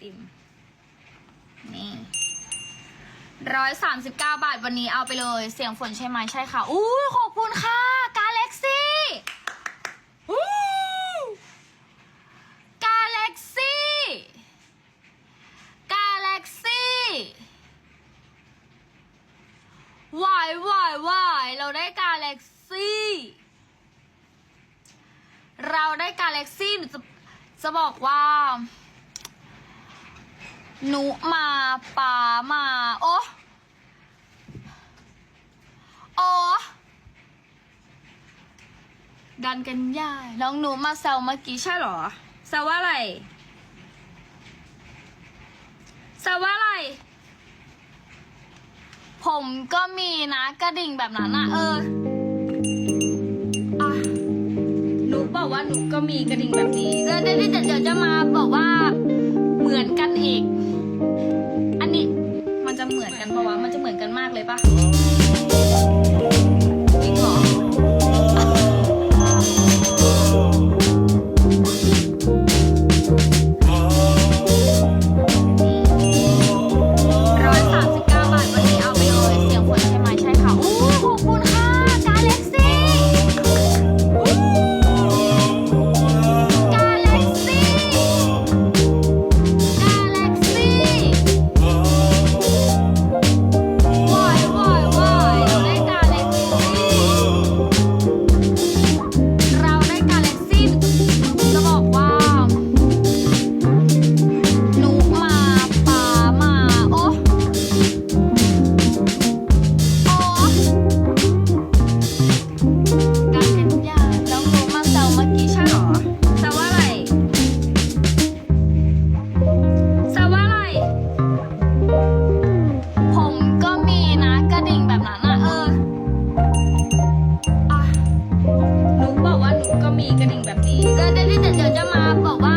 ติม นี่ร้อยสามสิบเก้าบาทวันนี้เอาไปเลย เสียงฝนใช่ไหมใช่ค่ะ อู้ขอบคุณค่ะ กาเล็กซี่อู้กาเล็กซี่ กาเล็กซี่วายวายวายเราได้กาเล็กซี่ เราได้กาเล็กซี่หนูจะจะบอกว่า หนูมาป่ามา โอ้โอ้ดันกันย่ายน้องหนูมาแซวเมื่อกี้ใช่หรอแซวว่าอะไรแซวว่าอะไร ผมก็มีนะกระดิ่งแบบนั้นอะเอออะหนูบอกว่าหนูก็มีกระดิ่งแบบนี้เดี๋ยวเดี๋ยวเดี๋ยวเดี๋ยวจะมาบอกว่าเหมือนกันอีก อันนี้มันจะเหมือนกันปะวะ มันจะเหมือนกันมากเลยปะ มีกระดิ่งแบบนี้เดี๋ยวเดี๋ยวเดี๋ยวเดี๋ยวจะมาบอกว่า